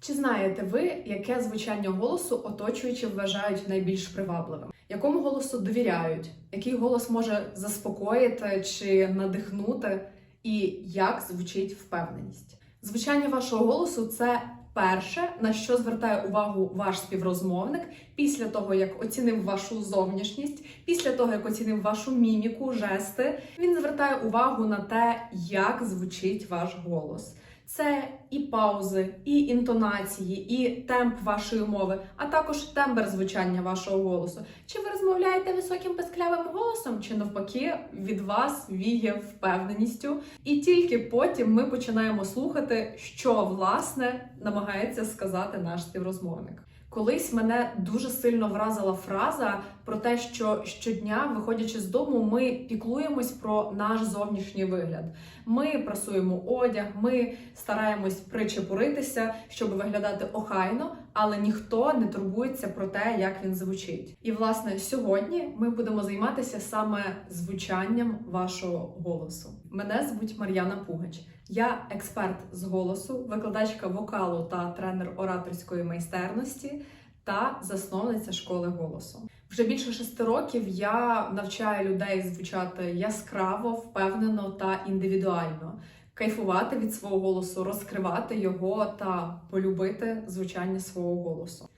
Чи знаєте ви, яке звучання голосу оточуючі вважають найбільш привабливим? Якому голосу довіряють? Який голос може заспокоїти чи надихнути? І як звучить впевненість? Звучання вашого голосу це перше, на що звертає увагу ваш співрозмовник після того, як оцінив вашу зовнішність, після того, як оцінив вашу міміку, жести, він звертає увагу на те, як звучить ваш голос. Це і паузи, і інтонації, і темп вашої мови, а також тембр звучання вашого голосу. Чи ви розмовляєте високим песклявим голосом, чи навпаки від вас віє впевненістю? І тільки потім ми починаємо слухати, що власне намагається сказати наш співрозмовник. Колись мене дуже сильно вразила фраза про те, що щодня, виходячи з дому, ми піклуємось про наш зовнішній вигляд. Ми прасуємо одяг, ми стараємось причепуритися, щоб виглядати охайно, але ніхто не турбується про те, як він звучить. І власне сьогодні ми будемо займатися саме звучанням вашого голосу. Мене звуть Мар'яна Пугач. Я експерт з голосу, викладачка вокалу та тренер ораторської майстерності та засновниця школи голосу. Вже більше шести років я навчаю людей звучати яскраво, впевнено та індивідуально, кайфувати від свого голосу, розкривати його та полюбити звучання свого голосу.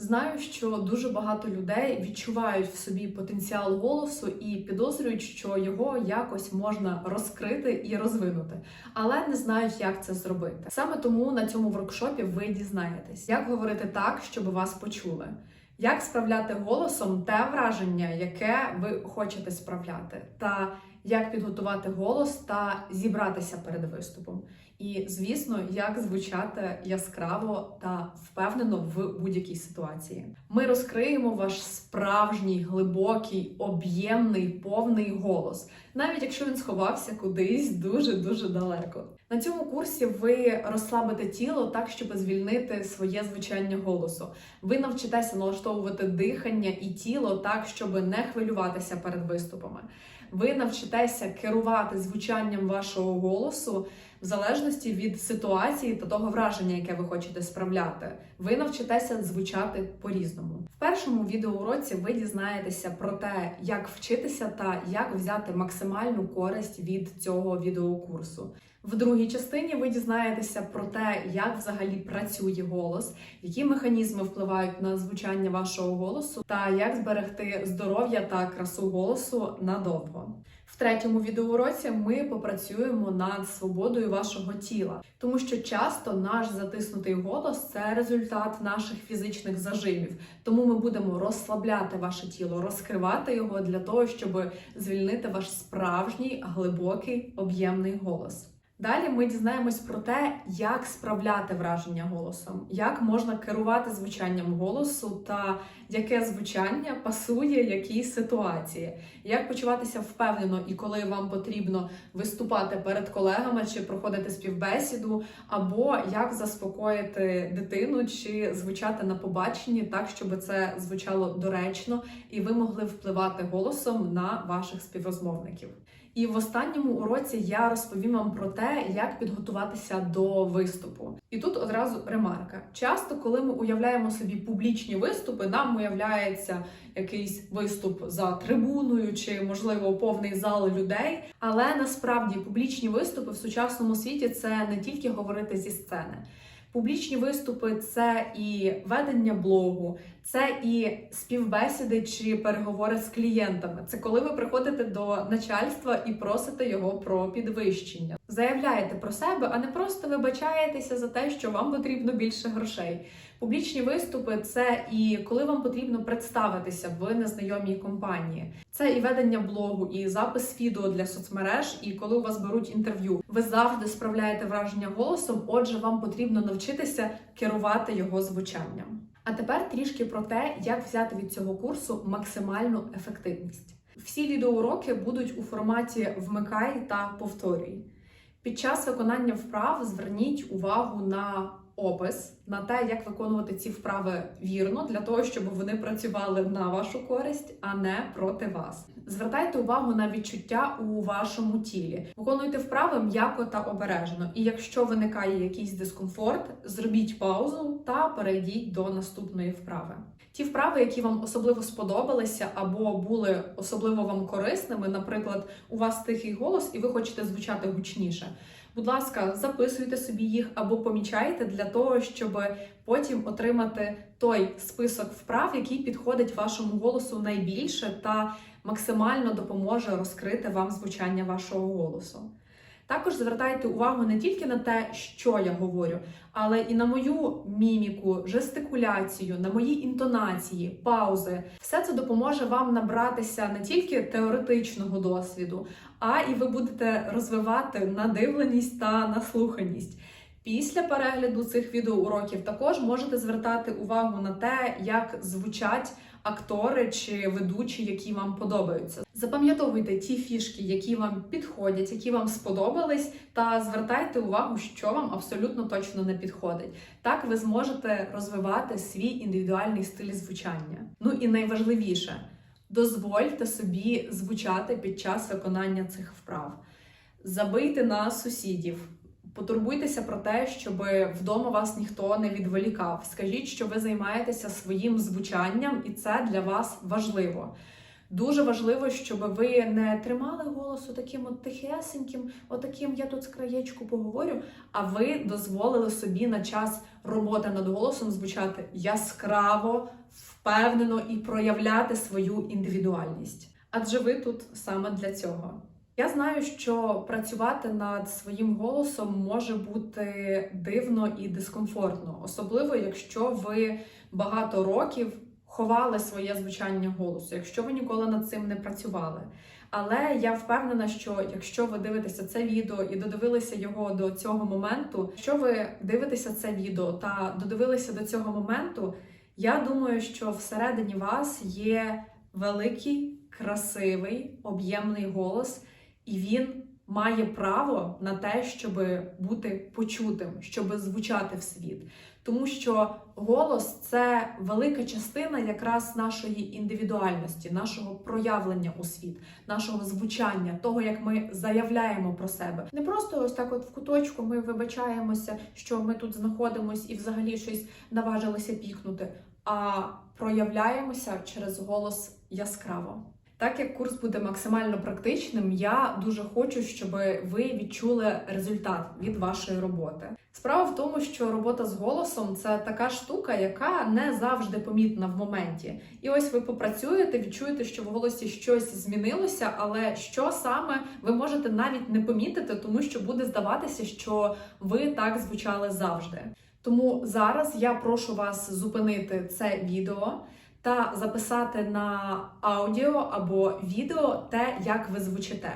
Знаю, що дуже багато людей відчувають в собі потенціал голосу і підозрюють, що його якось можна розкрити і розвинути, але не знають, як це зробити. Саме тому на цьому воркшопі ви дізнаєтесь, як говорити так, щоб вас почули. Як справляти голосом те враження, яке ви хочете справляти, та як підготувати голос та зібратися перед виступом. І, звісно, як звучати яскраво та впевнено в будь-якій ситуації. Ми розкриємо ваш справжній, глибокий, об'ємний, повний голос, навіть якщо він сховався кудись дуже дуже далеко. На цьому курсі ви розслабите тіло так, щоб звільнити своє звучання голосу. Ви навчитеся налаштовувати дихання і тіло так, щоб не хвилюватися перед виступами. Ви навчитеся керувати звучанням вашого голосу в залежності від ситуації та того враження, яке ви хочете справляти. Ви навчитеся звучати по-різному. В першому відеоуроці ви дізнаєтеся про те, як вчитися та як взяти максимальну користь від цього відеокурсу. В другій частині ви дізнаєтеся про те, як взагалі працює голос, які механізми впливають на звучання вашого голосу, та як зберегти здоров'я та красу голосу надовго. Третьому відеоуроці ми попрацюємо над свободою вашого тіла, тому що часто наш затиснутий голос це результат наших фізичних зажимів. Тому ми будемо розслабляти ваше тіло, розкривати його для того, щоб звільнити ваш справжній глибокий об'ємний голос. Далі ми дізнаємось про те, як справляти враження голосом, як можна керувати звучанням голосу та яке звучання пасує якій ситуації, як почуватися впевнено і коли вам потрібно виступати перед колегами чи проходити співбесіду, або як заспокоїти дитину чи звучати на побаченні так, щоб це звучало доречно, і ви могли впливати голосом на ваших співрозмовників. І в останньому уроці я розповім вам про те, як підготуватися до виступу. І тут одразу ремарка: часто, коли ми уявляємо собі публічні виступи, нам уявляється якийсь виступ за трибуною чи, можливо, повний зал людей. Але насправді публічні виступи в сучасному світі це не тільки говорити зі сцени. Публічні виступи це і ведення блогу, це і співбесіди чи переговори з клієнтами. Це коли ви приходите до начальства і просите його про підвищення. Заявляєте про себе, а не просто вибачаєтеся за те, що вам потрібно більше грошей. Публічні виступи це і коли вам потрібно представитися в незнайомій компанії. Це і ведення блогу, і запис відео для соцмереж, і коли у вас беруть інтерв'ю. Ви завжди справляєте враження голосом, отже, вам потрібно навчитися керувати його звучанням. А тепер трішки про те, як взяти від цього курсу максимальну ефективність. Всі відеоуроки будуть у форматі вмикай та повторюй. Під час виконання вправ зверніть увагу на опис на те, як виконувати ці вправи вірно, для того, щоб вони працювали на вашу користь, а не проти вас. Звертайте увагу на відчуття у вашому тілі. Виконуйте вправи м'яко та обережно. І якщо виникає якийсь дискомфорт, зробіть паузу та перейдіть до наступної вправи. Ті вправи, які вам особливо сподобалися або були особливо вам корисними, наприклад, у вас тихий голос, і ви хочете звучати гучніше. Будь ласка, записуйте собі їх або помічайте для того, щоб потім отримати той список вправ, який підходить вашому голосу найбільше та максимально допоможе розкрити вам звучання вашого голосу. Також звертайте увагу не тільки на те, що я говорю, але і на мою міміку, жестикуляцію, на мої інтонації, паузи. Все це допоможе вам набратися не тільки теоретичного досвіду, а і ви будете розвивати надивленість та наслуханість. Після перегляду цих відеоуроків також можете звертати увагу на те, як звучать актори чи ведучі, які вам подобаються. Запам'ятовуйте ті фішки, які вам підходять, які вам сподобались, та звертайте увагу, що вам абсолютно точно не підходить. Так ви зможете розвивати свій індивідуальний стиль звучання. Ну і найважливіше, дозвольте собі звучати під час виконання цих вправ. Забийте на сусідів. Потурбуйтеся про те, щоб вдома вас ніхто не відволікав. Скажіть, що ви займаєтеся своїм звучанням, і це для вас важливо. Дуже важливо, щоб ви не тримали голосу таким от тихесеньким, отаким я тут з краєчку поговорю, а ви дозволили собі на час роботи над голосом звучати яскраво, впевнено і проявляти свою індивідуальність. Адже ви тут саме для цього. Я знаю, що працювати над своїм голосом може бути дивно і дискомфортно, особливо якщо ви багато років ховали своє звучання голосу, якщо ви ніколи над цим не працювали. Але я впевнена, що якщо ви дивитеся це відео і додивилися його до цього моменту, якщо ви дивитеся це відео та додивилися до цього моменту, я думаю, що всередині вас є великий, красивий, об'ємний голос і він має право на те, щоб бути почутим, щоб звучати в світ. Тому що голос це велика частина якраз нашої індивідуальності, нашого проявлення у світ, нашого звучання, того, як ми заявляємо про себе. Не просто ось так, от в куточку ми вибачаємося, що ми тут знаходимось і взагалі щось наважилися пікнути, а проявляємося через голос яскраво. Так як курс буде максимально практичним, я дуже хочу, щоб ви відчули результат від вашої роботи. Справа в тому, що робота з голосом це така штука, яка не завжди помітна в моменті. І ось ви попрацюєте, відчуєте, що в голосі щось змінилося, але що саме ви можете навіть не помітити, тому що буде здаватися, що ви так звучали завжди. Тому зараз я прошу вас зупинити це відео та записати на аудіо або відео те, як ви звучите.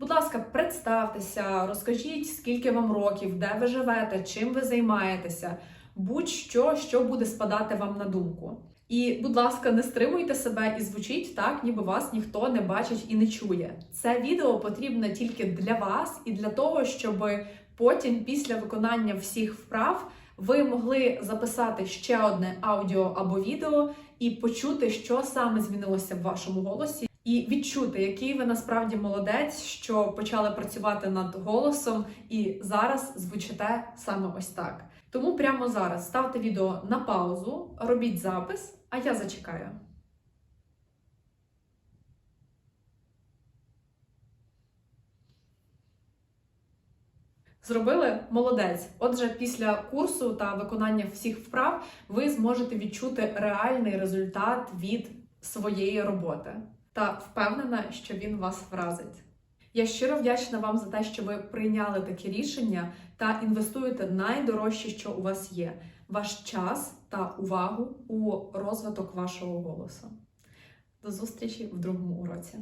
Будь ласка, представтеся, розкажіть, скільки вам років, де ви живете, чим ви займаєтеся, будь-що, що буде спадати вам на думку. І, будь ласка, не стримуйте себе і звучіть так, ніби вас ніхто не бачить і не чує. Це відео потрібне тільки для вас і для того, щоб потім, після виконання всіх вправ, ви могли записати ще одне аудіо або відео і почути, що саме змінилося в вашому голосі, і відчути, який ви насправді молодець, що почали працювати над голосом, і зараз звучите саме ось так. Тому прямо зараз ставте відео на паузу, робіть запис, а я зачекаю. Зробили молодець. Отже, після курсу та виконання всіх вправ ви зможете відчути реальний результат від своєї роботи та впевнена, що він вас вразить. Я щиро вдячна вам за те, що ви прийняли таке рішення та інвестуєте найдорожче, що у вас є: ваш час та увагу у розвиток вашого голосу. До зустрічі в другому уроці.